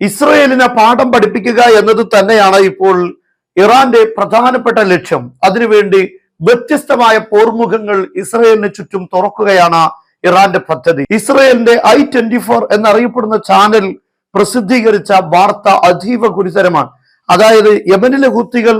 ഇസ്രയേലിനെ പാഠം പഠിപ്പിക്കുക എന്നത് തന്നെയാണ് ഇപ്പോൾ ഇറാന്റെ പ്രധാനപ്പെട്ട ലക്ഷ്യം. അതിനുവേണ്ടി വ്യത്യസ്തമായ പോർമുഖങ്ങൾ ഇസ്രയേലിന് ചുറ്റും തുറക്കുകയാണ് ഇറാന്റെ പദ്ധതി. ഇസ്രയേലിന്റെ ഐ ട്വന്റി ഫോർ എന്നറിയപ്പെടുന്ന ചാനൽ പ്രസിദ്ധീകരിച്ച വാർത്ത അതീവ ഗുരുതരമാണ്. അതായത് യമനിലെ കുത്തികൾ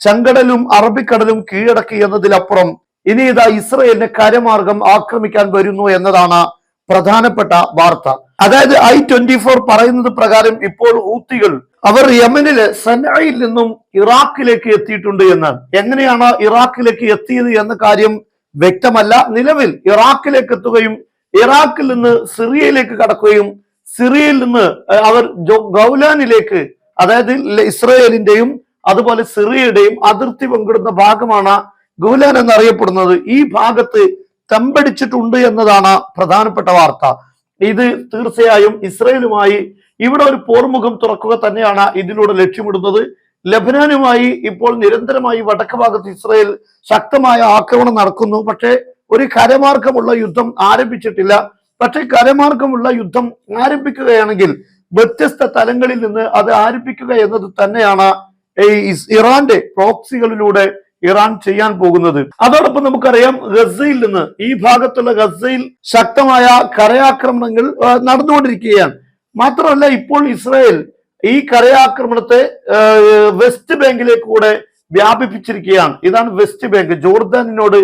ചെങ്കടലും അറബിക്കടലും കീഴടക്കി എന്നതിലപ്പുറം ഇനി ഇതാ ഇസ്രയേലിനെ കരമാർഗം ആക്രമിക്കാൻ വരുന്നു എന്നതാണ് പ്രധാനപ്പെട്ട വാർത്ത. അതായത് ഐ ട്വന്റി ഫോർ പറയുന്നത് പ്രകാരം ഇപ്പോൾ ഊത്തികൾ അവർ യമനിലെ സനായിൽ നിന്നും ഇറാഖിലേക്ക് എത്തിയിട്ടുണ്ട് എന്ന്. എങ്ങനെയാണ് ഇറാഖിലേക്ക് എത്തിയത് എന്ന കാര്യം വ്യക്തമല്ല. നിലവിൽ ഇറാഖിലേക്ക് എത്തുകയും ഇറാഖിൽ നിന്ന് സിറിയയിലേക്ക് കടക്കുകയും സിറിയയിൽ നിന്ന് അവർ ഗൗലാനിലേക്ക് അതായത് ഇസ്രയേലിന്റെയും അതുപോലെ സിറിയയുടെയും അതിർത്തി പങ്കിടുന്ന ഭാഗമാണ് ഗൗലാൻ എന്നറിയപ്പെടുന്നത്. ഈ ഭാഗത്ത് തമ്പടിച്ചിട്ടുണ്ട് എന്നതാണ് പ്രധാനപ്പെട്ട വാർത്ത. ഇത് തീർച്ചയായും ഇസ്രയേലുമായി ഇവിടെ ഒരു പോർമുഖം തുറക്കുക തന്നെയാണ് ഇതിലൂടെ ലക്ഷ്യമിടുന്നത്. ലബനാനുമായി ഇപ്പോൾ നിരന്തരമായി വടക്ക് ഭാഗത്ത് ഇസ്രയേൽ ശക്തമായ ആക്രമണം നടക്കുന്നു. പക്ഷേ ഒരു കരമാർഗമുള്ള യുദ്ധം ആരംഭിച്ചിട്ടില്ല. പക്ഷേ കരമാർഗമുള്ള യുദ്ധം ആരംഭിക്കുകയാണെങ്കിൽ വ്യത്യസ്ത തലങ്ങളിൽ നിന്ന് അത് ആരംഭിക്കുക എന്നത് തന്നെയാണ് ഈ ഇറാന്റെ പ്രോക്സികളിലൂടെ ഇറാൻ ചെയ്യാൻ പോകുന്നത്. അതോടൊപ്പം നമുക്കറിയാം ഗസയിൽ നിന്ന് ഈ ഭാഗത്തുള്ള ഗസയിൽ ശക്തമായ കരയാക്രമണങ്ങൾ നടന്നുകൊണ്ടിരിക്കുകയാണ്. മാത്രമല്ല ഇപ്പോൾ ഇസ്രായേൽ ഈ കരയാക്രമണത്തെ വെസ്റ്റ് ബാങ്കിലേക്ക് കൂടെ വ്യാപിപ്പിച്ചിരിക്കുകയാണ്. ഇതാണ് വെസ്റ്റ് ബാങ്ക്. ജോർദാനിനോട്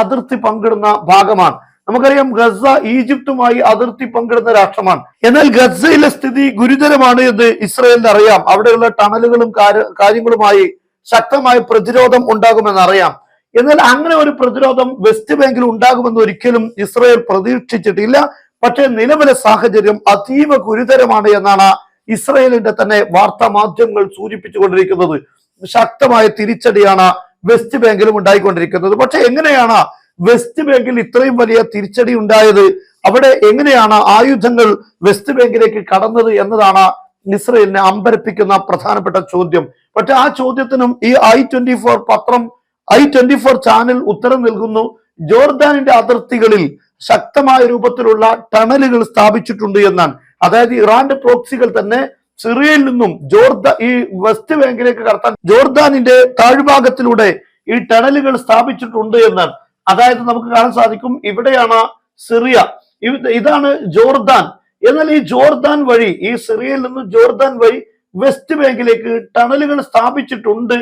അതിർത്തി പങ്കിടുന്ന ഭാഗമാണ്. നമുക്കറിയാം ഗസ ഈജിപ്തുമായി അതിർത്തി പങ്കിടുന്ന രാഷ്ട്രമാണ്. എന്നാൽ ഗസയിലെ സ്ഥിതി ഗുരുതരമാണ് എന്ന് ഇസ്രയേലിന് അറിയാം. അവിടെയുള്ള ടണലുകളും കാര്യങ്ങളുമായി ശക്തമായ പ്രതിരോധം ഉണ്ടാകുമെന്നറിയാം. എന്നാൽ അങ്ങനെ ഒരു പ്രതിരോധം വെസ്റ്റ് ബാങ്കിൽ ഉണ്ടാകുമെന്ന് ഒരിക്കലും ഇസ്രയേൽ പ്രതീക്ഷിച്ചിട്ടില്ല. പക്ഷേ നിലവിലെ സാഹചര്യം അതീവ ഗുരുതരമാണ് എന്നാണ് ഇസ്രയേലിന്റെ തന്നെ വാർത്താ മാധ്യമങ്ങൾ സൂചിപ്പിച്ചുകൊണ്ടിരിക്കുന്നത്. ശക്തമായ തിരിച്ചടിയാണ് വെസ്റ്റ് ബാങ്കിലും ഉണ്ടായിക്കൊണ്ടിരിക്കുന്നത്. പക്ഷെ എങ്ങനെയാണ് വെസ്റ്റ് ബാങ്കിൽ ഇത്രയും വലിയ തിരിച്ചടി ഉണ്ടായത്? അവിടെ എങ്ങനെയാണ് ആയുധങ്ങൾ വെസ്റ്റ് ബാങ്കിലേക്ക് കടന്നത് എന്നതാണ് ഇസ്രയേലിനെ അമ്പരപ്പിക്കുന്ന പ്രധാനപ്പെട്ട ചോദ്യം. പക്ഷെ ആ ചോദ്യത്തിനും ഈ ഐ ട്വന്റി ഫോർ പത്രം ഐ ട്വന്റി ഫോർ ചാനൽ ഉത്തരം നൽകുന്നു. ജോർദാനിന്റെ അതിർത്തികളിൽ ശക്തമായ രൂപത്തിലുള്ള ടണലുകൾ സ്ഥാപിച്ചിട്ടുണ്ട് എന്നാണ്. അതായത് ഇറാന്റെ പ്രോക്സികൾ തന്നെ സിറിയയിൽ നിന്നും ജോർദ ഈ വെസ്റ്റ് ബാങ്കിലേക്ക് കടത്താൻ ജോർദാനിന്റെ താഴ്ഭാഗത്തിലൂടെ ഈ ടണലുകൾ സ്ഥാപിച്ചിട്ടുണ്ട് എന്നാണ്. അതായത് നമുക്ക് കാണാൻ സാധിക്കും ഇവിടെയാണ് സിറിയ. ഇതാണ് ജോർദാൻ. എന്നാൽ ഈ ജോർദാൻ വഴി ഈ സിറിയയിൽ നിന്ന് ജോർദാൻ വഴി വെസ്റ്റ് ബാങ്കിലേക്ക് ടണലുകൾ സ്ഥാപിച്ചിട്ടുണ്ട്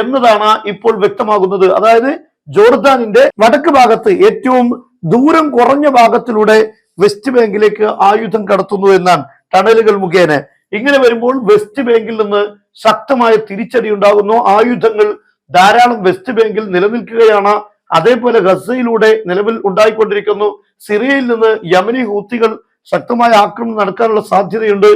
എന്നതാണ് ഇപ്പോൾ വ്യക്തമാകുന്നത്. അതായത് ജോർദാനിന്റെ വടക്ക് ഭാഗത്ത് ഏറ്റവും ദൂരം കുറഞ്ഞ ഭാഗത്തിലൂടെ വെസ്റ്റ് ബാങ്കിലേക്ക് ആയുധം കടത്തുന്നു എന്നാണ് ടണലുകൾ മുഖേന. ഇങ്ങനെ വരുമ്പോൾ വെസ്റ്റ് ബാങ്കിൽ നിന്ന് ശക്തമായ തിരിച്ചടി ഉണ്ടാകുന്നു. ആയുധങ്ങൾ ധാരാളം വെസ്റ്റ് ബാങ്കിൽ നിലനിൽക്കുകയാണ്. അതേപോലെ ഗസയിലൂടെ നിലവിൽ ഉണ്ടായിക്കൊണ്ടിരിക്കുന്നു. സിറിയയിൽ നിന്ന് യമനി ഹൂത്തികൾ ശക്തമായ ആക്രമണം നടക്കാനുള്ള സാധ്യതയുണ്ട്.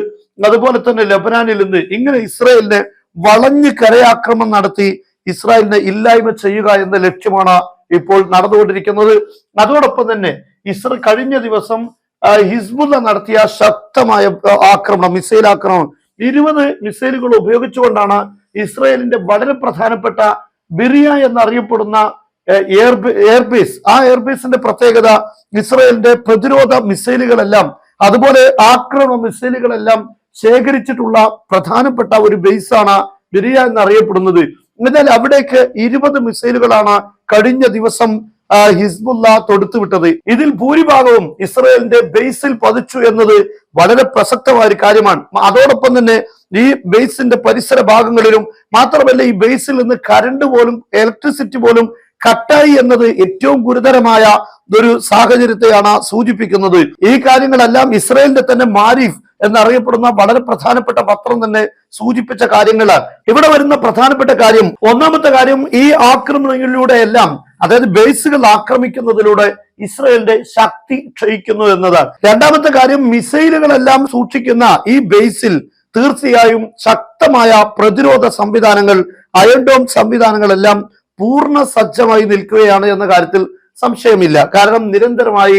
അതുപോലെ തന്നെ ലബനാനിൽ നിന്ന് ഇങ്ങനെ ഇസ്രായേലിനെ വളഞ്ഞ് കരയാക്രമണം നടത്തി ഇസ്രായേലിനെ ഇല്ലായ്മ ചെയ്യുക എന്ന ലക്ഷ്യമാണ് ഇപ്പോൾ നടന്നുകൊണ്ടിരിക്കുന്നത്. അതോടൊപ്പം തന്നെ ഇസ്ര കഴിഞ്ഞ ദിവസം ഹിസ്ബുല്ല നടത്തിയ ശക്തമായ ആക്രമണം മിസൈൽ ആക്രമണം. ഇരുപത് മിസൈലുകൾ ഉപയോഗിച്ചുകൊണ്ടാണ് ഇസ്രായേലിന്റെ വളരെ പ്രധാനപ്പെട്ട ബിറിയ എന്നറിയപ്പെടുന്ന എയർ എയർബേസ് ആ എയർബേസിന്റെ പ്രത്യേകത ഇസ്രയേലിന്റെ പ്രതിരോധ മിസൈലുകളെല്ലാം അതുപോലെ ആക്രമ മിസൈലുകളെല്ലാം ശേഖരിച്ചിട്ടുള്ള പ്രധാനപ്പെട്ട ഒരു ബേസാണ് ബിരിയ എന്നറിയപ്പെടുന്നത്. എന്നാൽ അവിടേക്ക് ഇരുപത് മിസൈലുകളാണ് കഴിഞ്ഞ ദിവസം ഹിസ്ബുല്ല തൊടുത്തുവിട്ടത്. ഇതിൽ ഭൂരിഭാഗവും ഇസ്രയേലിന്റെ ബേസിൽ പതിച്ചു എന്നത് വളരെ പ്രസക്തമായ ഒരു കാര്യമാണ്. അതോടൊപ്പം തന്നെ ഈ ബേസിന്റെ പരിസര ഭാഗങ്ങളിലും മാത്രമല്ല ഈ ബേസിൽ നിന്ന് കരണ്ട് പോലും ഇലക്ട്രിസിറ്റി പോലും കട്ടായി എന്നത് ഏറ്റവും ഗുരുതരമായ ഒരു സാഹചര്യത്തെയാണ് സൂചിപ്പിക്കുന്നത്. ഈ കാര്യങ്ങളെല്ലാം ഇസ്രയേലിന്റെ തന്നെ മാരിഫ് എന്നറിയപ്പെടുന്ന വളരെ പ്രധാനപ്പെട്ട പത്രം തന്നെ സൂചിപ്പിച്ച കാര്യങ്ങളാണ് ഇവിടെ വരുന്ന പ്രധാനപ്പെട്ട കാര്യം ഒന്നാമത്തെ കാര്യം ഈ ആക്രമണങ്ങളിലൂടെ എല്ലാം അതായത് ബേസുകൾ ആക്രമിക്കുന്നതിലൂടെ ഇസ്രയേലിന്റെ ശക്തി ക്ഷയിക്കുന്നു എന്നതാണ് രണ്ടാമത്തെ കാര്യം മിസൈലുകളെല്ലാം സൂക്ഷിക്കുന്ന ഈ ബേസിൽ തീർച്ചയായും ശക്തമായ പ്രതിരോധ സംവിധാനങ്ങൾ അയൺഡോം സംവിധാനങ്ങളെല്ലാം പൂർണ സജ്ജമായി നിൽക്കുകയാണ് എന്ന കാര്യത്തിൽ സംശയമില്ല. കാരണം നിരന്തരമായി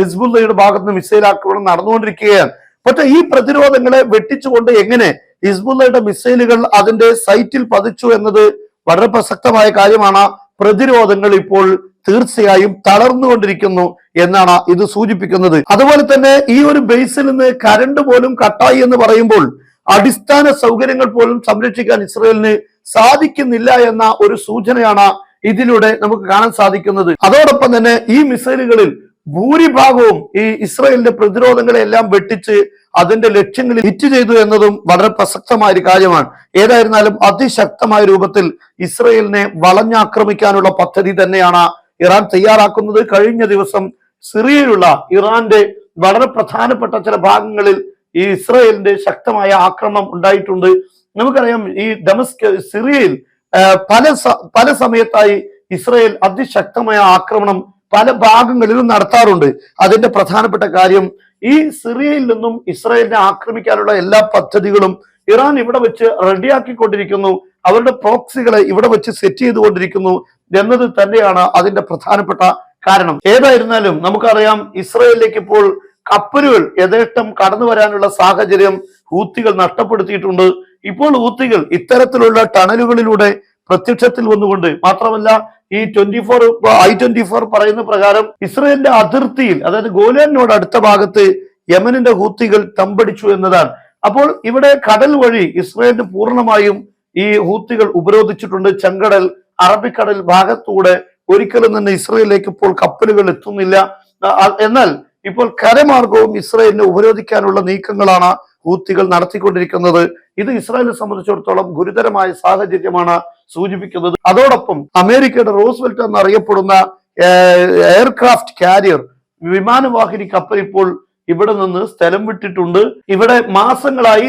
ഹിസ്ബുല്ലയുടെ ഭാഗത്ത് നിന്ന് മിസൈൽ ആക്രമണം നടന്നുകൊണ്ടിരിക്കുകയാണ്. പക്ഷെ ഈ പ്രതിരോധങ്ങളെ വെട്ടിച്ചുകൊണ്ട് എങ്ങനെ ഹിസ്ബുല്ലയുടെ മിസൈലുകൾ അതിന്റെ സൈറ്റിൽ പതിച്ചു എന്നത് വളരെ പ്രസക്തമായ കാര്യമാണ്. പ്രതിരോധങ്ങൾ ഇപ്പോൾ തീർച്ചയായും തളർന്നുകൊണ്ടിരിക്കുന്നു എന്നാണ് ഇത് സൂചിപ്പിക്കുന്നത്. അതുപോലെ തന്നെ ഈ ഒരു ബേസിൽ നിന്ന് കരണ്ട് പോലും കട്ടായി എന്ന് പറയുമ്പോൾ അടിസ്ഥാന സൗകര്യങ്ങൾ പോലും സംരക്ഷിക്കാൻ ഇസ്രയേലിന് സാധിക്കുന്നില്ല എന്ന ഒരു സൂചനയാണ് ഇതിലൂടെ നമുക്ക് കാണാൻ സാധിക്കുന്നത്. അതോടൊപ്പം തന്നെ ഈ മിസൈലുകളിൽ ഭൂരിഭാഗവും ഈ ഇസ്രയേലിന്റെ പ്രതിരോധങ്ങളെ എല്ലാം വെട്ടിച്ച് അതിന്റെ ലക്ഷ്യങ്ങളിൽ ഹിറ്റ് ചെയ്തു എന്നതും വളരെ പ്രസക്തമായ ഒരു കാര്യമാണ്. ഏതായിരുന്നാലും അതിശക്തമായ രൂപത്തിൽ ഇസ്രയേലിനെ വളഞ്ഞാക്രമിക്കാനുള്ള പദ്ധതി തന്നെയാണ് ഇറാൻ തയ്യാറാക്കുന്നത്. കഴിഞ്ഞ ദിവസം സിറിയയിലുള്ള ഇറാന്റെ വളരെ പ്രധാനപ്പെട്ട ചില ഭാഗങ്ങളിൽ ഈ ഇസ്രയേലിന്റെ ശക്തമായ ആക്രമണം ഉണ്ടായിട്ടുണ്ട്. നമുക്കറിയാം ഈ ഡമസ്ക സിറിയയിൽ പല പല സമയത്തായി ഇസ്രയേൽ അതിശക്തമായ ആക്രമണം പല ഭാഗങ്ങളിലും നടത്താറുണ്ട്. അതിന്റെ പ്രധാനപ്പെട്ട കാര്യം ഈ സിറിയയിൽ നിന്നും ഇസ്രയേലിനെ ആക്രമിക്കാനുള്ള എല്ലാ പദ്ധതികളും ഇറാൻ ഇവിടെ വെച്ച് റെഡിയാക്കിക്കൊണ്ടിരിക്കുന്നു. അവരുടെ പ്രോക്സികളെ ഇവിടെ വെച്ച് സെറ്റ് ചെയ്തുകൊണ്ടിരിക്കുന്നു എന്നത് തന്നെയാണ് അതിന്റെ പ്രധാനപ്പെട്ട കാരണം. ഏതായിരുന്നാലും നമുക്കറിയാം ഇസ്രയേലിലേക്ക് ഇപ്പോൾ കപ്പലുകൾ യഥേഷ്ടം കടന്നു വരാനുള്ള സാഹചര്യം ഹൂത്തികൾ നഷ്ടപ്പെടുത്തിയിട്ടുണ്ട്. ഇപ്പോൾ ഊത്തികൾ ഇത്തരത്തിലുള്ള ടണലുകളിലൂടെ പ്രത്യക്ഷത്തിൽ വന്നുകൊണ്ട് മാത്രമല്ല ഈ twenty four I twenty four പറയുന്ന പ്രകാരം ഇസ്രയേലിന്റെ അതിർത്തിയിൽ അതായത് ഗോലാനോട് അടുത്ത ഭാഗത്ത് യമനിന്റെ ഹൂത്തികൾ തമ്പടിച്ചു എന്നതാണ്. അപ്പോൾ ഇവിടെ കടൽ വഴി ഇസ്രയേലിന് പൂർണമായും ഈ ഹൂത്തികൾ ഉപരോധിച്ചിട്ടുണ്ട്. ചെങ്കടൽ അറബിക്കടൽ ഭാഗത്തൂടെ ഒരിക്കലും തന്നെ ഇസ്രയേലിലേക്ക് ഇപ്പോൾ കപ്പലുകൾ എത്തുന്നില്ല. എന്നാൽ ഇപ്പോൾ കരമാർഗവും ഇസ്രയേലിനെ ഉപരോധിക്കാനുള്ള നീക്കങ്ങളാണ് ഹൂത്തികൾ നടത്തിക്കൊണ്ടിരിക്കുന്നത്. ഇത് ഇസ്രായേലിനെ സംബന്ധിച്ചിടത്തോളം ഗുരുതരമായ സാഹചര്യമാണ് സൂചിപ്പിക്കുന്നത്. അതോടൊപ്പം അമേരിക്കയുടെ റോസ്വെൽറ്റ് എന്നറിയപ്പെടുന്ന എയർക്രാഫ്റ്റ് കാരിയർ വിമാനവാഹിനി കപ്പൽ ഇപ്പോൾ ഇവിടെ നിന്ന് സ്ഥലം വിട്ടിട്ടുണ്ട്. ഇവിടെ മാസങ്ങളായി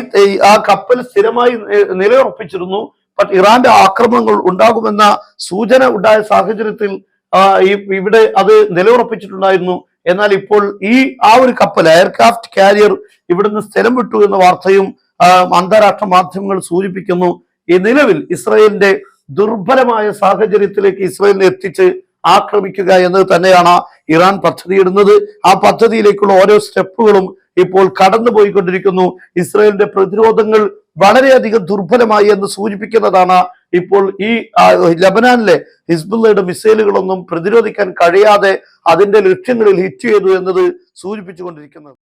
ആ കപ്പൽ സ്ഥിരമായി നിലയുറപ്പിച്ചിരുന്നു. ഇറാന്റെ ആക്രമണങ്ങൾ ഉണ്ടാകുമെന്ന സൂചന ഉണ്ടായ സാഹചര്യത്തിൽ ഇവിടെ അത് നിലയുറപ്പിച്ചിട്ടുണ്ടായിരുന്നു. എന്നാൽ ഇപ്പോൾ ഈ ആ ഒരു കപ്പൽ എയർക്രാഫ്റ്റ് കാരിയർ ഇവിടുന്ന് സ്ഥലം വിട്ടു എന്ന വാർത്തയും അന്താരാഷ്ട്ര മാധ്യമങ്ങൾ സൂചിപ്പിക്കുന്നു. ഈ നിലവിൽ ഇസ്രയേലിന്റെ ദുർബലമായ സാഹചര്യത്തിലേക്ക് ഇസ്രയേലിനെ എത്തിച്ച് ആക്രമിക്കുക എന്നത് തന്നെയാണ് ഇറാൻ പദ്ധതിയിടുന്നത്. ആ പദ്ധതിയിലേക്കുള്ള ഓരോ സ്റ്റെപ്പുകളും ഇപ്പോൾ കടന്നു പോയിക്കൊണ്ടിരിക്കുന്നു ഇസ്രയേലിന്റെ പ്രതിരോധങ്ങൾ വളരെയധികം ദുർബലമായി എന്ന് സൂചിപ്പിക്കുന്നതാണ് ഇപ്പോൾ ഈ ലബനാനിലെ ഹിസ്ബുള്ളയുടെ മിസൈലുകളൊന്നും പ്രതിരോധിക്കാൻ കഴിയാതെ അതിന്റെ ലക്ഷ്യങ്ങളിൽ ഹിറ്റ് ചെയ്തു എന്നത് സൂചിപ്പിച്ചുകൊണ്ടിരിക്കുന്നത്.